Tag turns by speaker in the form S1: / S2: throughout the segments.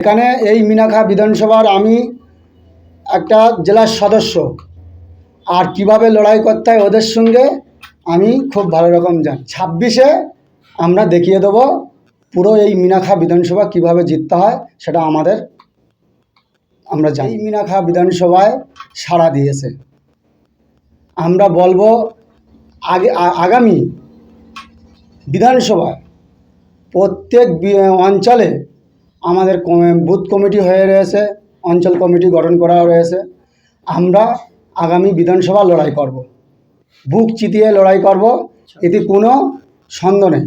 S1: এখানে এই মিনাখা বিধানসভার আমি একটা জেলার সদস্য। আর কীভাবে লড়াই করতে হয় ওদের সঙ্গে আমি খুব ভালো রকম জানি। ছাব্বিশে আমরা দেখিয়ে দেবো পুরো এই মিনাখা বিধানসভা কীভাবে জিততে হয়, সেটা আমাদের আমরা জানি। মিনাখা বিধানসভায় সাড়া দিয়েছে। আমরা বলব আগে আগামী বিধানসভায় প্রত্যেক অঞ্চলে আমাদের বুথ কমিটি হয়ে রয়েছে, অঞ্চল কমিটি গঠন করা রয়েছে। আমরা আগামী বিধানসভা লড়াই করব। বুক চিতিয়ে লড়াই করব, এতে কোনো সন্দেহ নেই।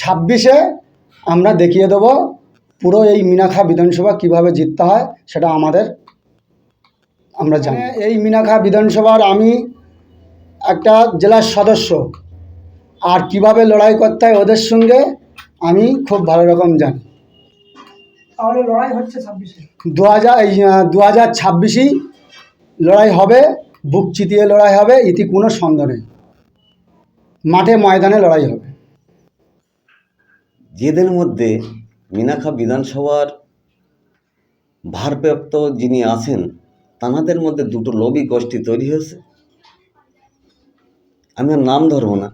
S1: ছাব্বিশে আমরা দেখিয়ে দেবো পুরো এই মিনাখা বিধানসভা কীভাবে জিততে হয়, সেটা আমাদের আমরা জানি। এই মিনাখা বিধানসভার আমি একটা জেলার সদস্য, আর কীভাবে লড়াই করতে হয় ওদের সঙ্গে আমি খুব ভালো রকম জানি।
S2: তাহলে লড়াই হচ্ছে ছাব্বিশে।
S1: দু হাজার দু হাজার ছাব্বিশেই লড়াই হবে বুক চিতিয়ে লড়াই হবে ইতি কোনো সন্দেহ নেই। মাঠে ময়দানে লড়াই হবে।
S3: যেদের মধ্যে মিনাখা বিধানসভার ভারপ্রাপ্ত যিনি আছেন তানাদের মধ্যে দুটো লবি গোষ্ঠী তৈরি হয়েছে। আমি আর নাম ধরবো না।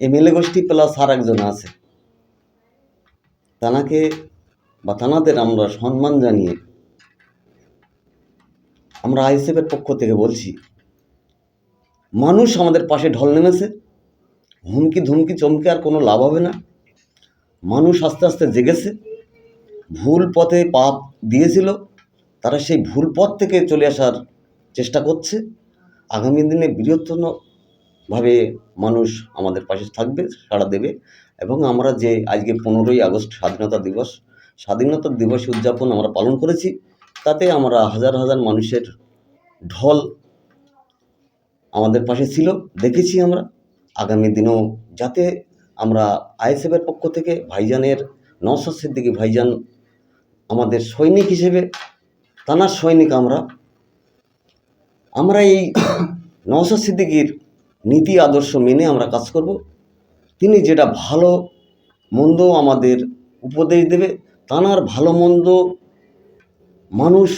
S3: এমএলএ গোষ্ঠী প্লাস আর একজন আছে। তানাকে বা তানাদের আমরা সম্মান জানিয়ে আমরা আইএসএফের পক্ষ থেকে বলছি, মানুষ আমাদের পাশে ঢল নেমেছে, হুমকি ধুমকি চমকে আর কোনো লাভ হবে না। মানুষ আস্তে আস্তে জেগেছে, ভুল পথে পাপ দিয়েছিল, তারা সেই ভুল পথ থেকে চলে আসার চেষ্টা করছে। আগামী দিনে বৃহত্তমভাবে মানুষ আমাদের পাশে থাকবে, সাড়া দেবে এবং আমরা যে আজকে পনেরোই আগস্ট স্বাধীনতা দিবস স্বাধীনতা দিবস উদযাপন আমরা পালন করেছি। তাতে আমরা হাজার হাজার মানুষের ঢল আমাদের পাশে ছিল, দেখেছি আমরা। আগামী দিনেও যাতে আমরা আইএসএফের পক্ষ থেকে ভাইজানের নওশাদ সিদ্দিকী ভাইজান আমাদের সৈনিক হিসেবে তানার সৈনিক আমরা আমরা এই নওশাদ সিদ্দিকীর নীতি আদর্শ মেনে আমরা কাজ করব। তিনি যেটা ভালো, মন্দ আমাদের উপদেশ দেবে তানার ভালো মন্দ মানুষ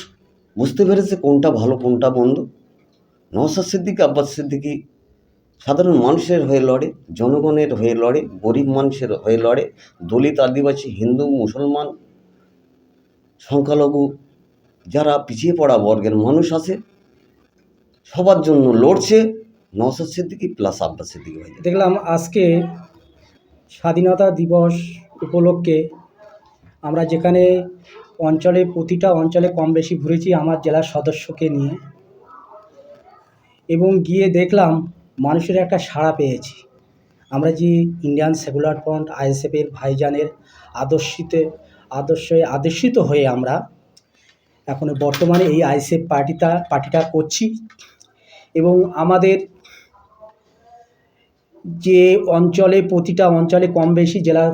S3: বুঝতে পেরেছে কোনটা ভালো, কোনটা মন্দ? নওশাদ সিদ্দিকী, আব্বাস সিদ্দিকী সাধারণ মানুষের হয়ে লড়ে, জনগণের হয়ে লড়ে, গরিব মানুষের হয়ে লড়ে, দলিত, আদিবাসী, হিন্দু, মুসলমান, সংখ্যালঘু যারা পিছিয়ে পড়া বর্গের মানুষ আছে, সবার জন্য লড়ছে নওশাদ সিদ্দিকী প্লাস আব্বাস সিদ্দিকী ভাই
S2: দেখলাম আজকে স্বাধীনতা দিবস উপলক্ষে আমরা যেখানে অঞ্চলে, প্রতিটা অঞ্চলে কম বেশি ঘুরেছি আমার জেলার সদস্যকে নিয়ে। এবং গিয়ে দেখলাম মানুষের একটা সাড়া পেয়েছি। আমরা যে ইন্ডিয়ান সেকুলার ফ্রন্ট আইএসএফের ভাইজানের আদর্শিতে, আদর্শে আদর্শিত হয়ে আমরা এখন বর্তমানে এই আইএসএফ পার্টিটা পার্টিটা করছি। এবং আমাদের যে অঞ্চলে, প্রতিটা অঞ্চলে কম বেশি জেলার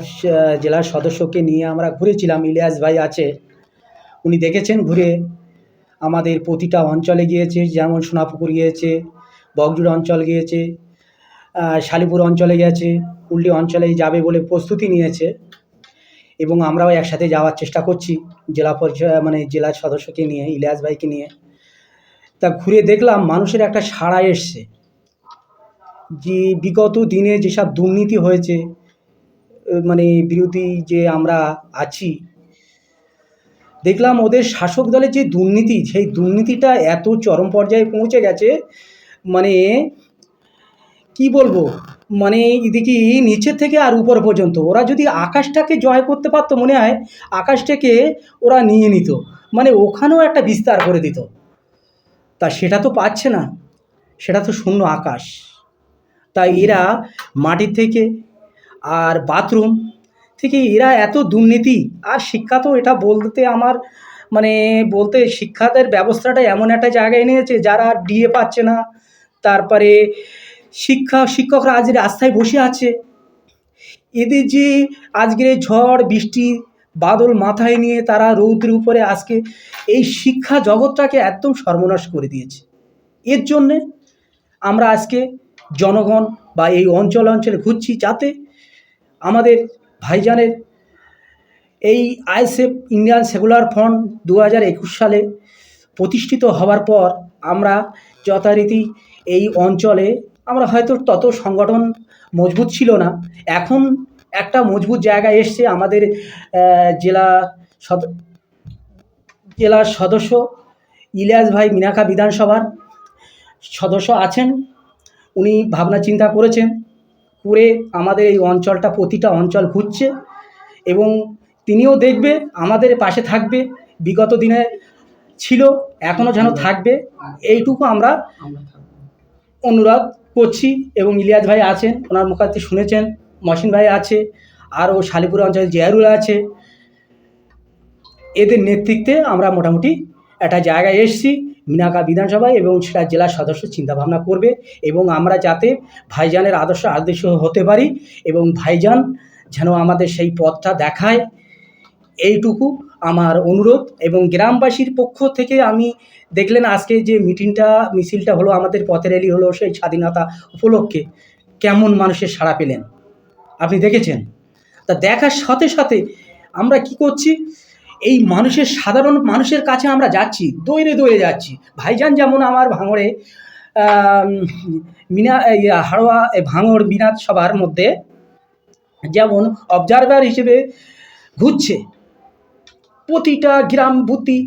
S2: জেলার সদস্যকে নিয়ে আমরা ঘুরেছিলাম, ইলিয়াস ভাই আছে, উনি দেখেছেন ঘুরে, আমাদের প্রতিটা অঞ্চলে গিয়েছে, যেমন সোনাপুকুর গিয়েছে বগজুড় অঞ্চল গিয়েছে শালিপুর অঞ্চলে গেছে কুল্লি অঞ্চলে যাবে বলে প্রস্তুতি নিয়েছে, এবং আমরাও একসাথে যাওয়ার চেষ্টা করছি, জেলা পরিষদ মানে জেলার সদস্যকে নিয়ে, ইলিয়াস ভাইকে নিয়ে। তা ঘুরে দেখলাম, মানুষের একটা সাড়া এসছে। যে বিগত দিনে যেসব দুর্নীতি হয়েছে মানে বিরোধী যে আমরা আছি, দেখলাম ওদের শাসক দলের যে দুর্নীতি, সেই দুর্নীতিটা এত চরম পর্যায়ে পৌঁছে গেছে মানে কি বলব মানে এদিকে নিচের থেকে আর উপর পর্যন্ত। ওরা যদি আকাশটাকে জয় করতে পারতো মনে হয়, আকাশটাকে ওরা নিয়ে নিত মানে ওখানেও একটা বিস্তার করে দিত। তা সেটা তো পাচ্ছে না, সেটা তো শূন্য আকাশ। তাই এরা মাটির থেকে আর বাথরুম থেকে এরা এত দুর্নীতি। আর শিক্ষা তো এটা বলতে আমার মানে বলতে শিক্ষাদের ব্যবস্থাটা এমন একটা জায়গায় নিয়েছে, যারা আর ডিএ পাচ্ছে না। তারপরে শিক্ষা শিক্ষকরা আজ রাস্তায় বসে আছে। এদের যে আজকের ঝড়, বৃষ্টি, বাদল মাথায় নিয়ে তারা রৌদ্রের উপরে আজকে এই শিক্ষা জগৎটাকে একদম সর্বনাশ করে দিয়েছে। এর জন্যে আমরা আজকে জনগণ বা এই অঞ্চল অঞ্চলে ঘুরছি যাতে আমাদের ভাইজানের এই আইএসএফ ইন্ডিয়ান সেকুলার ফ্রন্ট দু হাজার একুশ সালে প্রতিষ্ঠিত হওয়ার পর আমরা যথারীতি এই অঞ্চলে, আমরা হয়তো তত সংগঠন মজবুত ছিল না। এখন একটা মজবুত জায়গায় এসছে আমাদের জেলা সদ, জেলার সদস্য ইলিয়াস ভাই মিনাখা বিধানসভার সদস্য আছেন। উনি ভাবনা চিন্তা করেছেন করে আমাদের এই অঞ্চলটা, প্রতিটা অঞ্চল ঘুরছে এবং তিনিও দেখবে আমাদের পাশে থাকবে, বিগত দিনে ছিল এখনও যেন থাকবে, এইটুকু আমরা অনুরোধ করছি এবং ইলিয়াস ভাই আছেন, ওনার মুখার্জি শুনেছেন, মহসিন ভাই আছে, আরও শালিপুর অঞ্চলে জিয়ারুল আছে, এদের নেতৃত্বে আমরা মোটামুটি একটা জায়গায় এসেছি। মিনাকা বিধানসভায় এবং সেটা জেলার সদস্য চিন্তাভাবনা করবে এবং আমরা যাতে ভাইজানের আদর্শ আদর্শ হতে পারি এবং ভাইজান যেন আমাদের সেই পথটা দেখায়। এইটুকু আমার অনুরোধ এবং গ্রামবাসীর পক্ষ থেকে আমি দেখলেন আজকে যে মিটিংটা, মিছিলটা হলো, আমাদের পথের র্যালি হলো সেই স্বাধীনতা উপলক্ষে কেমন মানুষের সাড়া পেলেন? আপনি দেখেছেন? তা দেখার সাথে সাথে আমরা কি করছি? এই মানুষের সাধারণ মানুষের কাছে আমরা যাচ্ছি, দৌড়ে দৌড়ে যাচ্ছি। ভাইজান যেমন আমার ভাঙড়ে মিনা হাড়োয়া ভাঙড়, মিনাদ সভার মধ্যে যেমন অবজারভার হিসেবে ঘুরছে, প্রতিটা গ্রাম বুতি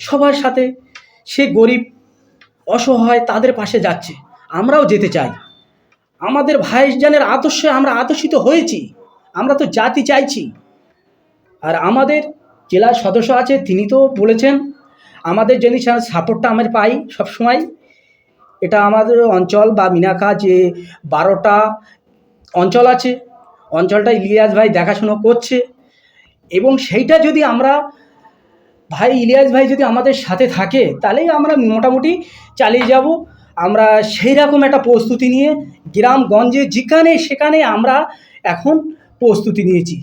S2: সবার সাথে সে গরিব, অসহায় তাদের পাশে যাচ্ছে, আমরাও যেতে চাই। আমাদের ভাইজানের আদর্শে আমরা আদর্শিত হয়েছি, আমরা তো জাতি চাইছি। আর আমাদের জেলার সদস্য আছে, তিনি তো বলেছেন, আমাদের যদি সাপোর্টটা আমরা পাই সবসময়। এটা আমাদের অঞ্চল বা মিনাকা যে বারোটা অঞ্চল আছে, অঞ্চলটা ইলিয়াস ভাই দেখাশুনো করছে। এবং সেইটা যদি আমরা, ভাই ইলিয়াস ভাই যদি আমাদের সাথে থাকে, তাহলেই আমরা মোটামুটি চালিয়ে যাব। আমরা সেই রকম একটা প্রস্তুতি নিয়ে গ্রামগঞ্জে যেখানে সেখানে আমরা এখন প্রস্তুতি নিয়েছি।